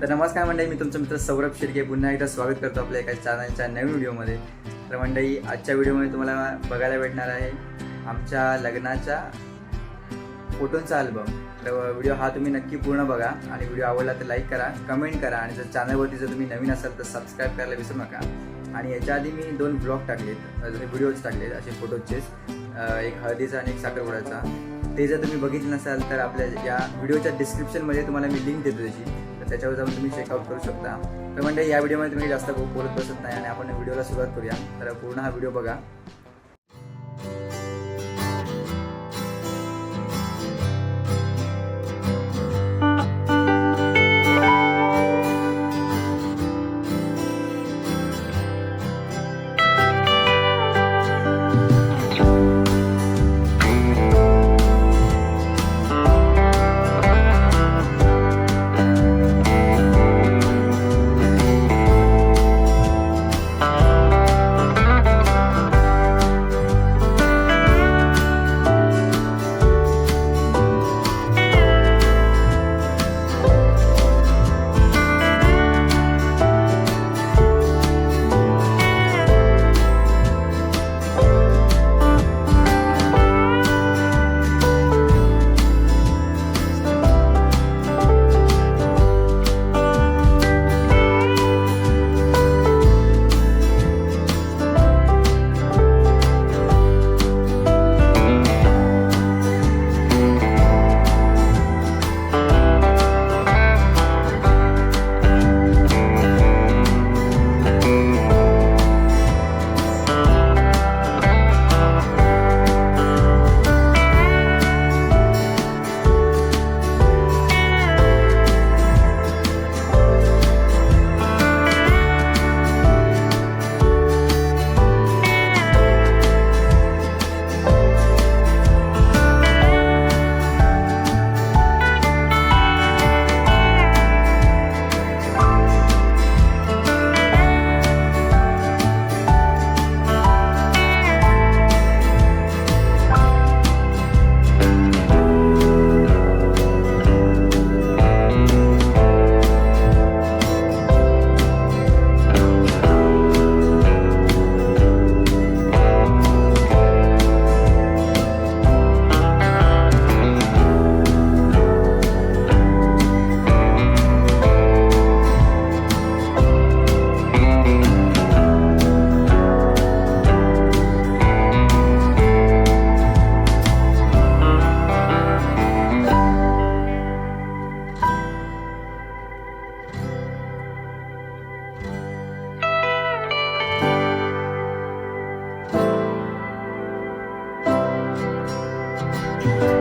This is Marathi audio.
तर नमस्कार मंडळी मी तुमचं मित्र सौरभ शिर्के. पुन्हा एकदा स्वागत करतो आपल्या एका चॅनलच्या नवीन व्हिडिओमध्ये तर मंडळी आजच्या व्हिडिओमध्ये तुम्हाला बघायला भेटणार आहे आमच्या लग्नाच्या फोटोंचा अल्बम तर व्हिडिओ हा तुम्ही नक्की पूर्ण बघा आणि व्हिडिओ आवडला तर लाईक करा कमेंट करा आणि जर चॅनलवरती जर तुम्ही नवीन असाल तर सबस्क्राईब करायला विसरू नका. आणि याच्या आधी मी दोन ब्लॉग टाकलेत जसे व्हिडिओज टाकलेत असे फोटोजचेच एक हळदीचा आणि एक साखरपुड्याचा ते जर तुम्ही बघितलं नसाल तर आपल्या या व्हिडिओच्या डिस्क्रिप्शनमध्ये तुम्हाला मी लिंक देतो त्याची. तर त्याच्यावर जाऊन तुम्ही चेकआउट करू शकता. तर म्हणजे या व्हिडिओमध्ये तुम्ही जास्त बोलत बसत नाही आणि आपण व्हिडिओला सुरुवात करूया. तर पूर्ण हा व्हिडिओ बघा. Bye.